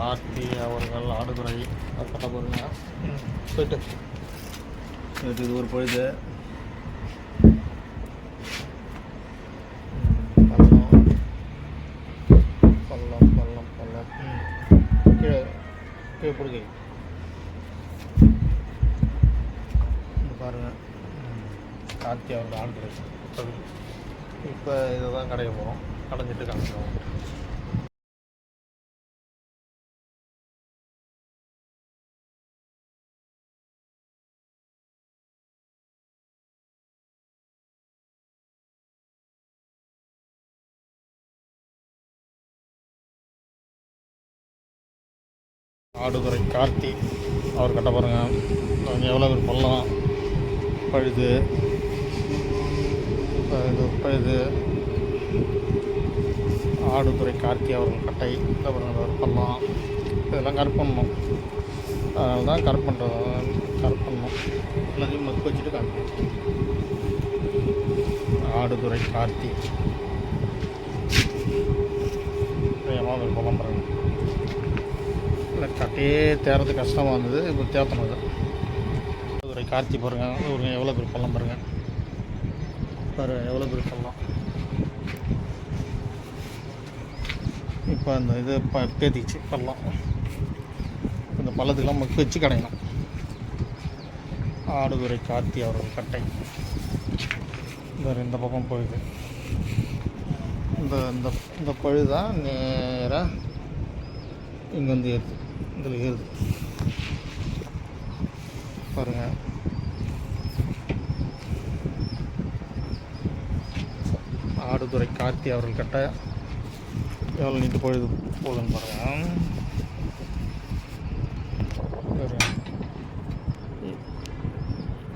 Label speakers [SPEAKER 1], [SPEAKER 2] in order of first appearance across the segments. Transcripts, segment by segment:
[SPEAKER 1] கார்த்தி அவர்கள் ஆடுதுறை. அது கட்ட போகிறீங்க போயிட்டு
[SPEAKER 2] நேற்று இது ஒரு பொழுது.
[SPEAKER 1] பள்ளம் பள்ளம் பள்ளம். கீழே கீழே பிடிக்கை இங்க பாருங்க. கார்த்தி அவர்கள் ஆடுதுறை. இப்போ இதை தான் கடைக்க போகிறோம் கடைஞ்சிட்டு காமிக்கிறோம். ஆடுதுறை கார்த்தி அவர் கட்ட பாருங்க. அவங்க எவ்வளோ பேர் பள்ளம் பழுது. இது பழுது. ஆடுதுறை கார்த்தி அவர்கள் கட்டை. இந்த பாருங்கள் ஒரு பள்ளம் இதெல்லாம் கரெக்ட் பண்ணணும் அதனால தான் கரெக்ட் பண்ணுறது கரெக்ட் பண்ணணும் எல்லாத்தையும் மக்கு வச்சுட்டு காமிக்கணும் ஆடுதுறை கார்த்தி. எவ்வளோ பேர் அப்படியே தேர்றது கஷ்டமாக இருந்தது. இப்போ தேர்த்தணும் அது. ஒரு கார்த்தி பாருங்க. ஒரு எவ்வளோ பேர் பள்ளம் பாருங்க. பாரு எவ்வளோ பேர் பள்ளம் இப்போ அந்த இது ப பேத்திச்சு பள்ளம் இந்த பள்ளத்துக்கெல்லாம் மக்கு வச்சு கடையணும். ஆடுதுறை கார்த்தி அவர்கள் கட்டை. இந்த இந்த பக்கம் போயிடுது இந்த இந்த இந்த பழு நேராக இங்கே வந்து ஏற்று இதில் ஏறுது. பாருங்கள் ஆடுதுறை கார்த்தி அவர்கள் கட்ட எவ்வளோ நீட்டு பொழுது போகுதுன்னு பாருங்க.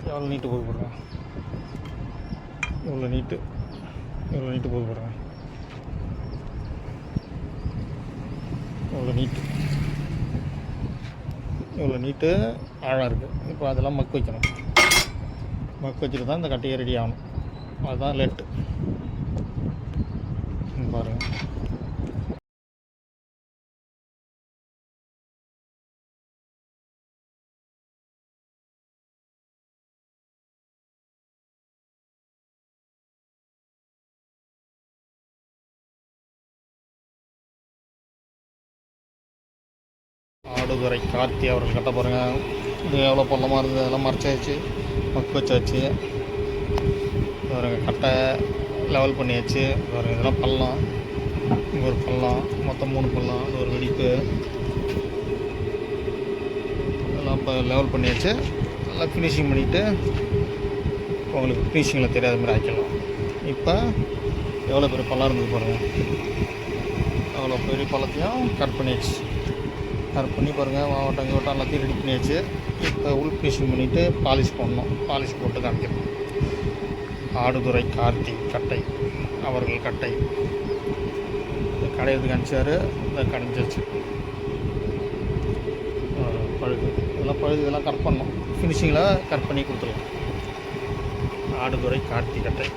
[SPEAKER 1] எவ்வளோ நீட்டு போது பாருங்க. எவ்வளோ நீட்டு? எவ்வளோ நீட்டு போது பாருங்க. எவ்வளோ நீட்டு? இவ்வளோ நீட்டு ஆழம் இருக்குது இப்போ அதெல்லாம் மக்கு வைக்கணும் மக்கு வச்சுட்டு தான் இந்த கட்டையை ரெடி ஆகணும். அதுதான் லெட்டு ஆடுதுறை கார்த்தி அவர்கள் கட்ட பாருங்க இது எவ்வளோ பள்ளமாக இருந்தது அதெல்லாம் மறைச்சாச்சு. மக்கு வச்சாச்சு. பாருங்க கட்டை லெவல் பண்ணியாச்சு. பாருங்க இதெல்லாம் பள்ளம். இங்கே ஒரு பள்ளம். மொத்தம் மூணு பள்ளம். இது ஒரு வெடிப்பு. இதெல்லாம் இப்போ லெவல் பண்ணியாச்சு. நல்லா ஃபினிஷிங் பண்ணிவிட்டு உங்களுக்கு ஃபினிஷிங்கில் தெரியாத மாதிரி ஆக்கிடலாம். இப்போ எவ்வளோ பெரிய பள்ளம் இருந்தது பாருங்கள் அவ்வளோ பெரிய பள்ளத்தையும் கட் பண்ணியாச்சு. கட் பண்ணி பாருங்கள் மாவட்டம் கிவட்டம் எல்லாத்தையும் ரெடி பண்ணியாச்சு. இப்போ உள் ஃபினிஷிங் பண்ணிவிட்டு பாலிஷ் பண்ணணும் பாலிஷ் போட்டு காமிக்கணும் ஆடுதுறை கார்த்தி கட்டை அவர்கள் கட்டை. கடையிறது கணிச்சார் இந்த கடைஞ்சாச்சு பழுது. இதெல்லாம் பழுது இதெல்லாம் கட் பண்ணணும். ஃபினிஷிங்கில் கட் பண்ணி கொடுத்துடலாம். ஆடுதுறை கார்த்தி கட்டை.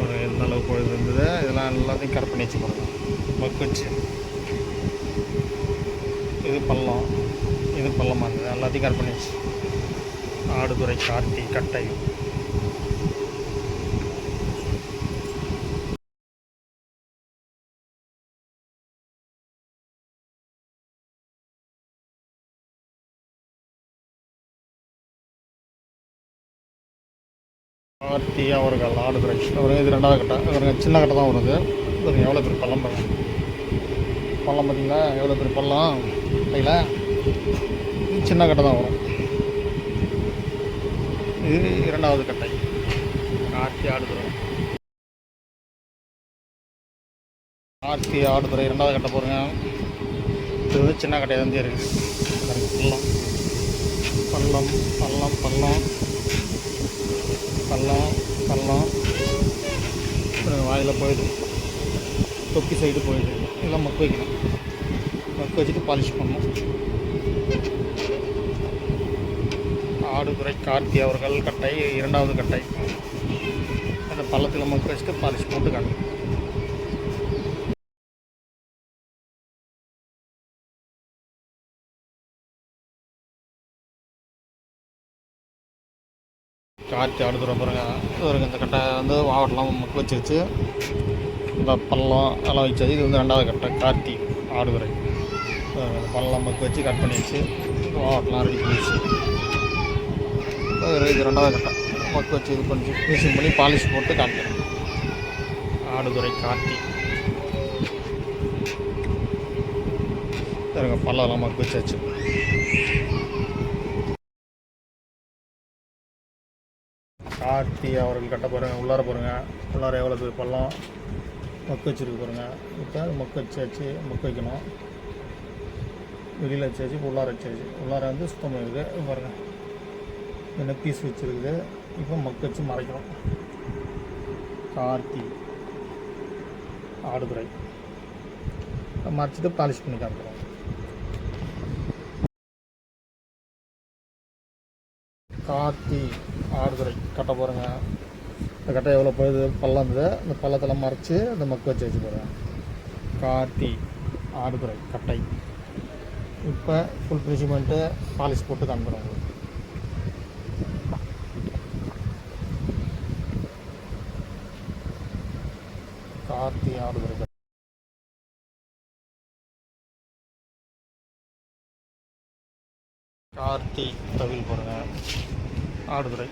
[SPEAKER 1] ஒரு எந்த அளவுக்கு பழுது இருந்தது. இதெல்லாம் எல்லாத்தையும் கட் பண்ணி வச்சு மக்கு வச்சு. இது பள்ளம் இது பள்ளமாக இருந்தது எல்லாத்தையும் கட் பண்ணிடுச்சு ஆடுதுறை கார்த்தி கட்டை. கார்த்தி அவர்கள் ஆடுதுறை. அவருங்க இது ரெண்டாவது கட்டை. அவருங்க சின்ன கட்டை தான் வருது. பாருங்க எவ்வளோ பேர் பள்ளம் பாருங்க பள்ளம் பார்த்தீங்களா? எவ்வளோ பேர் பள்ளம்? கையில் இது சின்ன கட்டை தான் வரும். இது இரண்டாவது கட்டை. ஆர்த்தி ஆடுதுறை. ஆர்த்தி ஆடுதுறை இரண்டாவது கட்டை போகிறேங்க இது வந்து சின்ன கட்டையாக தான் இருக்குது பள்ளம். பள்ளம் பள்ளம் பள்ளம். பள்ளம் பள்ளம். வாயில் போயிடுது. தொப்பி சைடு போயிடுது. எல்லாம் மக்கு வைக்கணும். வச்சுட்டு பாலிஷ் பண்ணும். ஆடுதுறை கார்த்தி அவர்கள் கட்டை இரண்டாவது கட்டை. அந்த பள்ளத்தில் மக்க வச்சுட்டு பாலிஷ் போட்டு காணும் காற்று அடுத்துகிற பாருங்க. இந்த கட்டை வந்து வாவட்டெலாம் மக்க வச்சிருச்சு. இந்த பள்ளம் எல்லாம் வச்சது இது வந்து ரெண்டாவது கட்டை கார்த்தி ஆடுதுறை பாருங்க, பள்ளம் மக்கு வச்சு கட் பண்ணி வச்சு வாவட்டெலாம் ரெடி பண்ணிச்சு இது ரெண்டாவது கட்டம் மக்கு வச்சு இது பண்ணி ஃபினிஷிங் பண்ணி பாலிஷ் போட்டு காமிக்கிறேன் ஆடுதுறை காட்டி. பாருங்க பள்ளம்லாம் மக்கு வச்சாச்சு கார்த்தி அவர்கள் கட்ட பாருங்கள் உள்ளார பாருங்க உள்ளார எவ்வளோ பேர் பள்ளம் மக்கு வச்சுருக்கு பாருங்க. இப்போ மக்கு வச்சாச்சு மக்கு வைக்கணும். வெளியில் வச்சாச்சு இப்போ உள்ளார வச்சாச்சு. உள்ளார வந்து சுத்தம் பண்ணிருக்கு பாருங்கள் என்ன பீஸ் வச்சுருக்குது இப்போ மக்கு வச்சு மறைக்கணும். கார்த்தி. ஆடுதுறை. மறைச்சிட்டு பாலிஷ் பண்ணி காமிக்கிறோம். கார்த்தி ஆடுதுறை. கட்ட போகிறேங்க இந்த கட்டை எவ்வளோ போகுது? பள்ளம் இருந்தது அந்த பள்ளத்தெல்லாம் மறைச்சி அந்த மக்கு வச்சு வச்சு போகிறேன் கார்த்தி ஆடுதுறை கட்டை. இப்போ ஃபுல் ஃபினிஷிங் பண்ணிட்டு பாலிஷ் போட்டு காமிக்கிறோம் உங்களுக்கு. கார்த்தி ஆடுதுறை கார்த்தி தவில் பாருங்கள் ஆடுதுறை.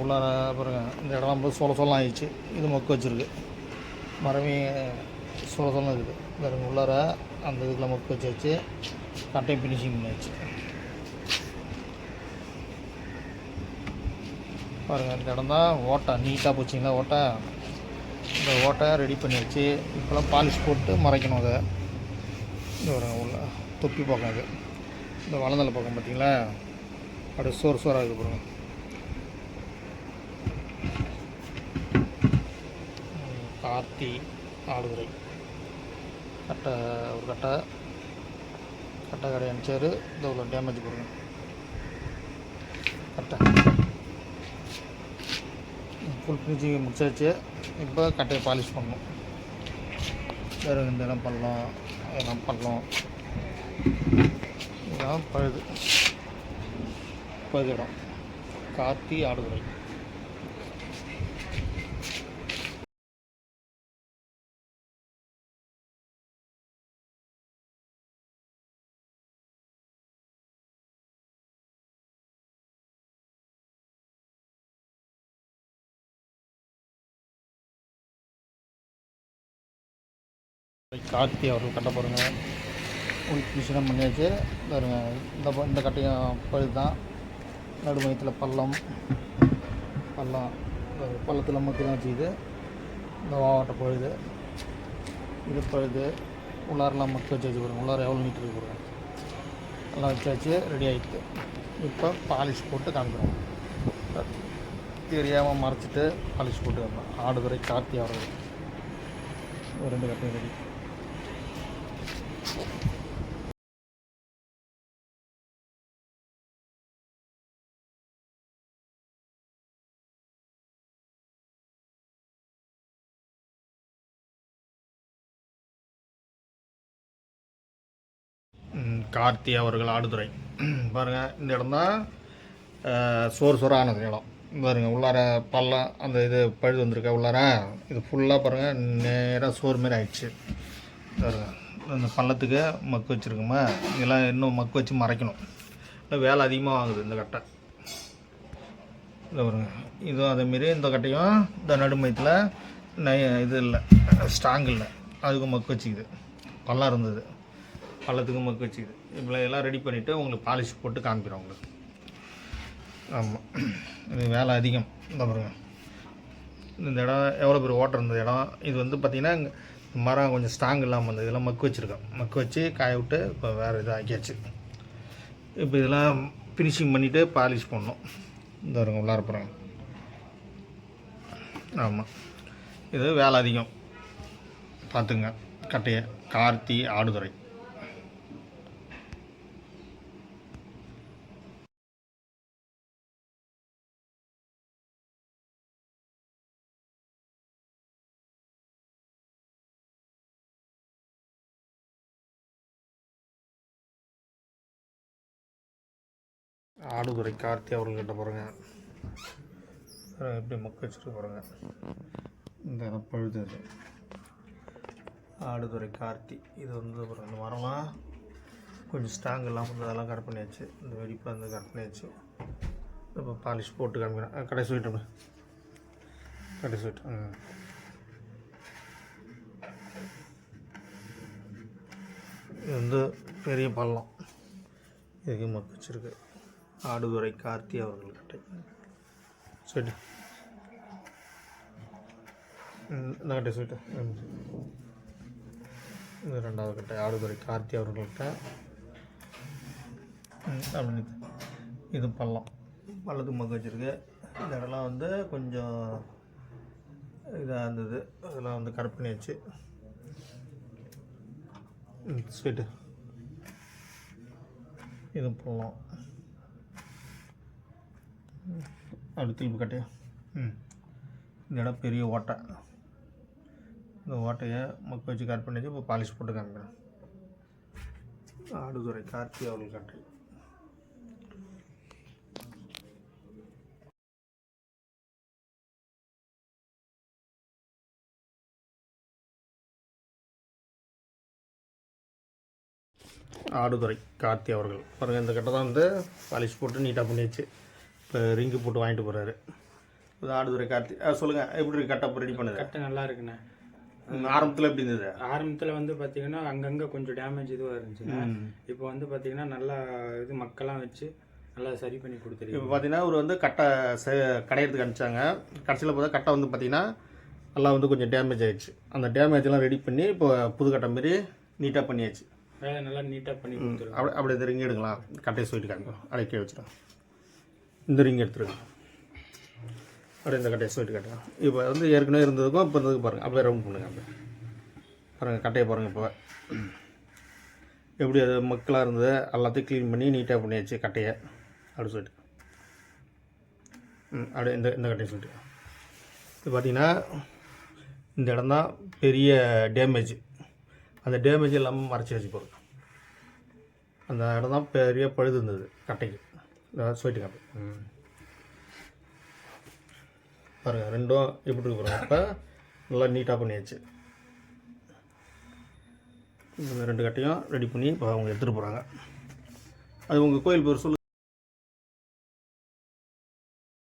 [SPEAKER 1] உள்ளார பாருங்க. இந்த இடம்லாம் போய் சோள சோளம் ஆயிடுச்சு. இது மொக்கு வச்சிருக்கு. மரமே சோள சோளம் இருக்குது. பாருங்க உள்ளார அந்த இதுக்குள்ள மொக்கு வச்சு வச்சு கட்டையும் ஃபினிஷிங் பண்ணியாச்சு பாருங்கள் இந்த இடம் தான் ஓட்டை. நீட்டாக போச்சுங்களா ஓட்டை? இந்த ஓட்டை ரெடி பண்ணி வச்சு இப்போலாம் பாலிஷ் போட்டு மறைக்கணும் அதை. இந்த ஒரு உள்ள தொப்பி பக்கம் இது. இந்த வளந்தலை பக்கம் பார்த்தீங்களா? அப்படியே சோறு சோறாக இருக்குது பாருங்கள் கார்த்தி ஆடுதுறை. கட்டை ஒரு கட்டை. கட்டை கடை அனுப்பிச்சார். இந்த உள்ள டேமேஜ் பாருங்க கட்டை. ஃபுல் ஃபினிஷிங் முடிச்சாச்சு. இப்போ கட்டையை பாலிஷ் பண்ணணும். வேறு இந்த இடம் பண்ணலாம்? இதெல்லாம் பண்ணலாம்? இதெல்லாம் பழுது. பழுது இடம். கார்த்தி ஆடுதுறை. கார்த்தி அவர்கள் கட்ட போகிறோங்க உள் மிஷினம் பண்ணியாச்சு. பாருங்க இந்த இந்த கட்டையும் பழுது தான். நடு மையத்தில் பள்ளம் பள்ளம் பள்ளத்தில் மக்கள் தான் வச்சுக்குது இந்த வாவாட்ட பழுது. இது பழுது. உள்ளாரெல்லாம் மக்கள் வச்சு வச்சு பாருங்க. உள்ளார எவ்வளோ நீட் இருக்கு பாருங்க. எல்லாம் வச்சு ரெடி ஆகிடுது இப்போ பாலிஷ் போட்டு காமிக்கிறோம். தெரியாமல் மறைச்சிட்டு பாலிஷ் போட்டு ஆடுதுறை கார்த்தி அவர்கள். ரெண்டு கட்டையும் ரெடி கார்த்தி அவர்கள் ஆடுதுறை. பாருங்கள் இந்த இடம் தான் சோறு சோறானது இடம் பாருங்கள் உள்ளார பள்ளம் அந்த இது பழுது வந்திருக்க உள்ளார இது ஃபுல்லாக பாருங்கள் நேராக சோறு மாரி ஆயிடுச்சு. பாருங்கள் அந்த பள்ளத்துக்கு மக்கு வச்சுருக்குமா? இதெல்லாம் இன்னும் மக்கு வச்சு மறைக்கணும். இல்லை வேலை அதிகமாக வாங்குது இந்த கட்டை. இதை பாருங்க இதுவும் அதேமாரி இந்த கட்டையும் இந்த நடுமயத்தில் நை இது இல்லை ஸ்ட்ராங் இல்லை. அதுக்கும் மக்கு வச்சுக்குது. பள்ளம் இருந்தது. பள்ளத்துக்கும் மக்கு வச்சுக்குது. இவ்வளோ எல்லாம் ரெடி பண்ணிவிட்டு உங்களுக்கு பாலிஷ் போட்டு காமிக்கிறோம் உங்களுக்கு. ஆமாம் இது வேலை அதிகம். இந்த பாருங்க. இந்த இடம் எவ்வளோ பேர் ஓட்டம் இருந்த இடம்? இது வந்து பார்த்திங்கன்னா மரம் கொஞ்சம் ஸ்ட்ராங் இல்லாமல் இருந்தது. இதெல்லாம் மக்கு வச்சுருக்கோம். மக்கு வச்சு காய விட்டு இப்போ வேறு இதாக ஆக்கியாச்சு. இப்போ இதெல்லாம் ஃபினிஷிங் பண்ணிவிட்டு பாலிஷ் பண்ணணும் இந்த வருங்க உள்ளார போகிறாங்க ஆமாம் இது வேலை அதிகம். பார்த்துங்க கட்டையை. கார்த்தி ஆடுதுறை. ஆடுதுறை கார்த்தி அவர்கள்கிட்ட பாருங்க. எப்படி மக்க வச்சுட்டு போகிறேங்க இந்த பழுது ஆடுதுறை கார்த்தி. இது வந்து அப்புறம் இந்த மரம்லாம் கொஞ்சம் ஸ்ட்ராங் இல்லாமல் இருந்தது, அதெல்லாம் கட் பண்ணியாச்சு. இந்த வெடிப்பு வந்து கட் பண்ணியாச்சு. இப்போ பாலிஷ் போட்டு காமிக்கிறேன். கடைசி வீட்டு கடைசி வீட்டு ம். இது வந்து பெரிய பள்ளம். இதுக்கு மக்க வச்சிருக்கு. ஆடுதுறை கார்த்தி அவர்கள் கட்டை சரி. ம், இந்த கட்டை சொல்லிட்டு. இது ரெண்டாவது கட்டை ஆடுதுறை கார்த்தி அவர்கள்ட்ட ம், அப்படி நிறுத்து. இது பள்ளம். பள்ளத்துக்கு மக்க வச்சிருக்கு. இந்த இடம்லாம் வந்து கொஞ்சம் இதாக இருந்தது. அதெல்லாம் வந்து கரெக்ட் பண்ணியாச்சு. ஸ்வீட்டு இது பள்ளம். அப்படி திருப்பி கட்டு ம். இந்த இடம் பெரிய ஓட்டை. இந்த ஓட்டையை மக்க வச்சு கட் பண்ணிச்சு இப்போ பாலிஷ் போட்டு காமிக்கிறேன். ஆடுதுறை கார்த்தி அவர்கள் கட்டை ஆடுதுறை கார்த்தி அவர்கள். பாருங்கள் இந்த கட்டை தான் வந்து பாலிஷ் போட்டு நீட்டாக பண்ணியாச்சு. ரிங்கு போட்டு வாங்கிட்டு போகிறாரு ஆடுதுறை கார்த்தி. சொல்லுங்கள் எப்படி இருக்கு? கட்டை ரெடி பண்ணுது?
[SPEAKER 3] கட்டை நல்லா இருக்குண்ணே.
[SPEAKER 1] ஆரம்பத்தில் எப்படி இருந்தது?
[SPEAKER 3] ஆரம்பத்தில் வந்து பார்த்தீங்கன்னா அங்கங்கே கொஞ்சம் டேமேஜ் இதுவாக இருந்துச்சுங்க இப்போ வந்து பார்த்தீங்கன்னா நல்லா இது மக்கள்லாம் வச்சு நல்லா சரி பண்ணி கொடுத்துருக்கு
[SPEAKER 1] இப்போ பார்த்தீங்கன்னா அவர் வந்து கட்டை செ கடையிறதுக்கு அனுப்பிச்சாங்க கடைசியில் பார்த்தா கட்டை வந்து பார்த்தீங்கன்னா நல்லா வந்து கொஞ்சம் டேமேஜ் ஆயிடுச்சு. அந்த டேமேஜ் எல்லாம் ரெடி பண்ணி இப்போ புது கட்டை மாரி நீட்டாக பண்ணியாச்சு.
[SPEAKER 3] வேலை நல்லா நீட்டாக பண்ணி
[SPEAKER 1] அப்படி அப்படி இந்த ரிங் எடுக்கலாம் கட்டையை சொல்லிட்டு காமிக்கும் அடைக்க வச்சுருங்க. இந்த ரிங் எடுத்துருங்க. அப்படியே இந்த கட்டையை சொல்லிட்டு காட்டுங்க. இப்போ வந்து ஏற்கனவே இருந்ததுக்கும் இப்போ இருந்ததுக்கு பாருங்கள் அப்படியே ரவுண்ட் பண்ணுங்கள் அப்படியே. பாருங்கள் கட்டையை பாருங்கள் இப்போ எப்படி அது மக்களாக இருந்தது எல்லாத்தையும் க்ளீன் பண்ணி நீட்டாக பண்ணியாச்சு கட்டையை. அப்படி சொல்லிட்டு. ம் அப்படியே இந்த இந்த கட்டையை சொல்லிட்டு இது பார்த்தீங்கன்னா இந்த இடம் தான் பெரிய டேமேஜ் அந்த டேமேஜ் எல்லாமே மறைச்சி வச்சு போகிறோம் அந்த இடம் தான் பெரிய பழுது இருந்தது கட்டைக்கு. அதாவது சொல்லிட்டு காப்பி ம். பாருங்கள் ரெண்டும் எப்படி இருக்கு பாருங்க. இப்போ நல்லா நீட்டாக பண்ணியாச்சு. இந்த ரெண்டு கட்டையும் ரெடி பண்ணி இப்போ அவங்க எடுத்துகிட்டு போகிறாங்க அது உங்கள் கோயில் பேர் சொல்லு